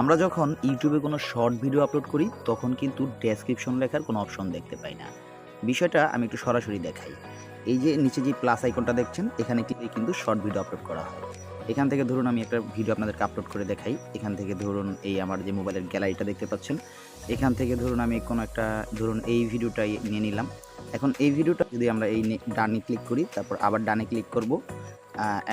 আমরা যখন ইউটিউবে কোনো শর্ট ভিডিও আপলোড করি, তখন কিন্তু ডেসক্রিপশন লেখার কোনো অপশন দেখতে পাই না। বিষয়টা আমি একটু সরাসরি দেখাই। এই যে নিচে যে প্লাস আইকনটা দেখছেন, এখানে কিন্তু শর্ট ভিডিও আপলোড করা হয়। এখান থেকে ধরুন আমি একটা ভিডিও আপনাদেরকে আপলোড করে দেখাই। এখান থেকে ধরুন এই আমার যে মোবাইলের গ্যালারিটা দেখতে পাচ্ছেন, এখান থেকে ধরুন আমি কোনো একটা, ধরুন এই ভিডিওটাই নিয়ে নিলাম। এখন এই ভিডিওটা যদি আমরা এই ডানে ক্লিক করি, তারপর আবার ডানে ক্লিক করব।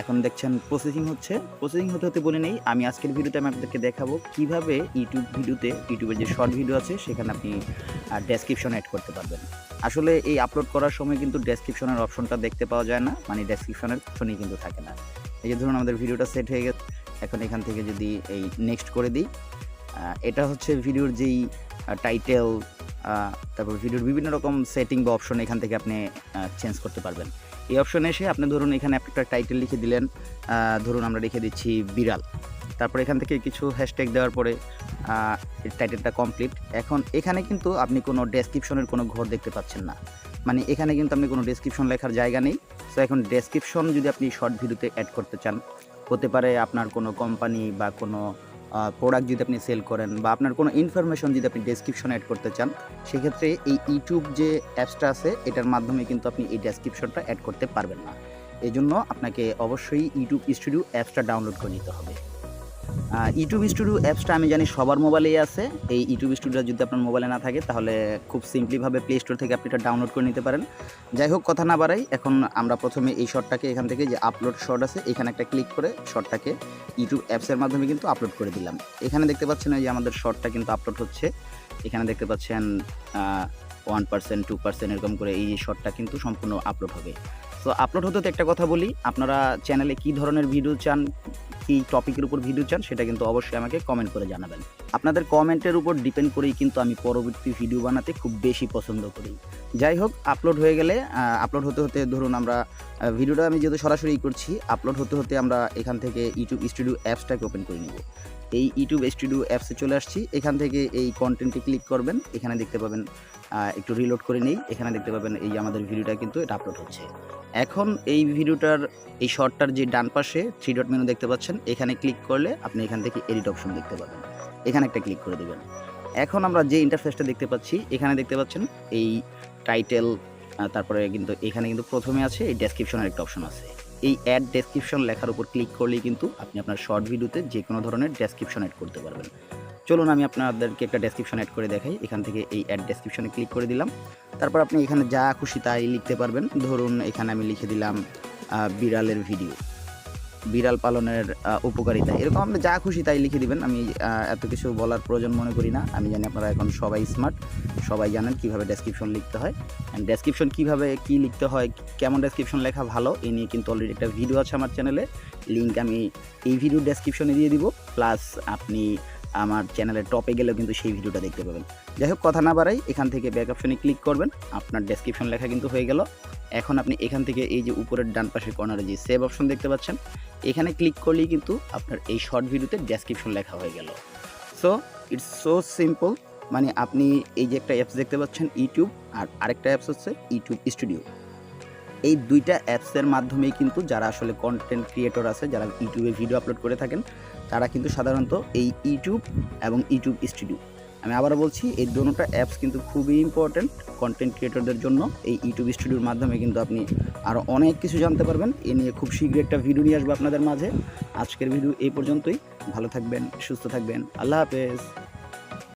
এখন দেখছেন প্রসেসিং হচ্ছে। প্রসেসিং হতে হতে বলে নেই, আমি আজকের ভিডিওতে আমি আপনাদেরকে দেখাবো কীভাবে ইউটিউব ভিডিওতে ইউটিউবের যে শর্ট ভিডিও আছে, সেখানে আপনি ডেসক্রিপশন অ্যাড করতে পারবেন। আসলে এই আপলোড করার সময় কিন্তু ডেসক্রিপশনের অপশনটা দেখতে পাওয়া যায় না মানে ডেসক্রিপশনের অপশনই কিন্তু থাকে না। এই যে ধরুন আমাদের ভিডিওটা সেট হয়ে গেছে, এখন এখান থেকে যদি এই নেক্সট করে দিই এটা হচ্ছে ভিডিওর যেই টাইটেল তারপর ভিডিওর বিভিন্ন রকম সেটিং বা অপশন এখান থেকে আপনি চেঞ্জ করতে পারবেন। এই অপশনে এসে আপনি ধরুন এখানে একটা টাইটেল লিখে দিলেন ধরুন আমরা লিখে দিচ্ছি বিড়াল। তারপর এখান থেকে কিছু হ্যাশট্যাগ দেওয়ার পরে টাইটেলটা কমপ্লিট এখন এখানে কিন্তু আপনি কোনো ডেসক্রিপশনের কোনো ঘর দেখতে পাচ্ছেন না। মানে এখানে কিন্তু আপনি কোনো ডেসক্রিপশন লেখার জায়গা নেই। সো এখন ডেসক্রিপশন যদি আপনি শর্ট ভিডিওতে অ্যাড করতে চান, হতে পারে আপনার কোনো কোম্পানি বা কোনো প্রোডাক্ট যদি আপনি সেল করেন বা আপনার কোনো ইনফরমেশন যদি আপনি ডেসক্রিপশন অ্যাড করতে চান, সেক্ষেত্রে এই ইউটিউব যে অ্যাপসটা আছে, এটার মাধ্যমে কিন্তু আপনি এই ডেসক্রিপশনটা অ্যাড করতে পারবেন না। এজন্য জন্য আপনাকে অবশ্যই ইউটিউব স্টুডিও অ্যাপসটা ডাউনলোড করে নিতে হবে। ইউটিউব স্টুডিও অ্যাপসটা আমি জানি সবার মোবাইলেই আছে। এই ইউটিউব স্টুডিও যদি আপনার মোবাইলে না থাকে, তাহলে খুব সিম্পলিভাবে প্লে স্টোর থেকে আপনি এটা ডাউনলোড করে নিতে পারেন। যাই হোক, কথা না বাড়াই, এখন আমরা প্রথমে এই শর্টটাকে এখান থেকে যে আপলোড শর্ট আছে, এখানে একটা ক্লিক করে শর্টটাকে ইউটিউব অ্যাপসের মাধ্যমে কিন্তু আপলোড করে দিলাম। এখানে দেখতে পাচ্ছেন যে আমাদের শর্টটা কিন্তু আপলোড হচ্ছে। এখানে দেখতে পাচ্ছেন ওয়ান পার্সেন্ট টু পার্সেন্ট এরকম করে এই শর্টটা কিন্তু সম্পূর্ণ আপলোড হবে। তো আপলোড হতে তো একটা কথা বলি, আপনারা চ্যানেলে কী ধরনের ভিডিও চান কী টপিকের উপর ভিডিও চান, সেটা কিন্তু অবশ্যই আমাকে কমেন্ট করে জানাবেন। আপনাদের কমেন্টের উপর ডিপেন্ড করেই কিন্তু আমি পরবর্তী ভিডিও বানাতে খুব বেশি পছন্দ করি। যাই হোক আপলোড হয়ে গেলে আপলোড হতে হতে ধরুন আমরা ভিডিওটা আমি যেহেতু সরাসরি করছি আপলোড হতে হতে আমরা এখান থেকে ইউটিউব স্টুডিও অ্যাপসটাকে ওপেন করে নিব। এই ইউটিউব স্টুডিও অ্যাপসে চলে আসছি, এখান থেকে এই কন্টেন্টে ক্লিক করবেন, এখানে দেখতে পাবেন একটু রিলোড করে নেই, এখানে দেখতে পাবেন এই আমাদের ভিডিওটা কিন্তু এটা আপলোড হচ্ছে। এখন এই ভিডিওটার, এই শর্টটার যে ডান পাশে থ্রি ডট মেনু দেখতে পাচ্ছেন, এখানে ক্লিক করলে আপনি এখান থেকে এডিট অপশন দেখতে পাবেন। এখানে একটা ক্লিক করে দেবেন। এখন আমরা যে ইন্টারফেসটা দেখতে পাচ্ছি, এখানে দেখতে পাচ্ছেন এই টাইটেল তারপরে কিন্তু এখানে কিন্তু প্রথমে আছে, এই ডেসক্রিপশনের একটা অপশন আছে। এই অ্যাড ডেসক্রিপশন লেখার উপর ক্লিক করলেই কিন্তু আপনি আপনার শর্ট ভিডিওতে যে কোনো ধরনের ডেসক্রিপশন অ্যাড করতে পারবেন। চলুন আমি আপনাদেরকে একটা ডেসক্রিপশন অ্যাড করে দেখাই। এখান থেকে এই অ্যাড ডেসক্রিপশনে ক্লিক করে দিলাম। তারপর আপনি এখানে যা খুশি তাই লিখতে পারবেন। ধরুন, এখানে আমি লিখে দিলাম বিড়ালের ভিডিও বিড়াল পালনের উপকারিতা। এরকম আপনি যা খুশি তাই লিখে দিবেন। আমি এত কিছু বলার প্রয়োজন মনে করি না। আমি জানি আপনারা এখন সবাই স্মার্ট সবাই জানেন কীভাবে ডেসক্রিপশন লিখতে হয়। ডেসক্রিপশন কীভাবে কি লিখতে হয়, কেমন ডেসক্রিপশন লেখা ভালো এই নিয়ে কিন্তু অলরেডি একটা ভিডিও আছে আমার চ্যানেলে লিঙ্ক আমি এই ভিডিও ডেসক্রিপশনে দিয়ে দিব। প্লাস আপনি আমার চ্যানেলের টপে গেলেও কিন্তু সেই ভিডিওটা দেখতে পাবেন। যাই হোক, কথা না বাড়াই, এখান থেকে ব্যাক অপশনে ক্লিক করবেন। আপনার ডেসক্রিপশন লেখা কিন্তু হয়ে গেল। এখন আপনি এখান থেকে এই যে উপরের ডান পাশের কর্নারে যে সেভ অপশন দেখতে পাচ্ছেন, এখানে ক্লিক করলেই কিন্তু আপনার এই শর্ট ভিডিওতে ডেসক্রিপশন লেখা হয়ে গেল। সো ইটস সো সিম্পল মানে আপনি এই যে একটা অ্যাপস দেখতে পাচ্ছেন ইউটিউব আর আরেকটা অ্যাপস হচ্ছে ইউটিউব স্টুডিও এই দুইটা অ্যাপসের মাধ্যমেই কিন্তু যারা আসলে কন্টেন্ট ক্রিয়েটর আছে, যারা ইউটিউবে ভিডিও আপলোড করে থাকেন, তারা কিন্তু সাধারণত এই ইউটিউব এবং ইউটিউব স্টুডিও আমি আবারও বলছি, এই দুটোটা অ্যাপস কিন্তু খুবই ইম্পর্ট্যান্ট কন্টেন্ট ক্রিয়েটরদের জন্য। এই ইউটিউব স্টুডিওর মাধ্যমে কিন্তু আপনি আরও অনেক কিছু জানতে পারবেন। এ নিয়ে খুব শীঘ্রই একটা ভিডিও নিয়ে আসব আপনাদের মাঝে। আজকের ভিডিও এই পর্যন্তই। ভালো থাকবেন, সুস্থ থাকবেন। আল্লাহ হাফেজ।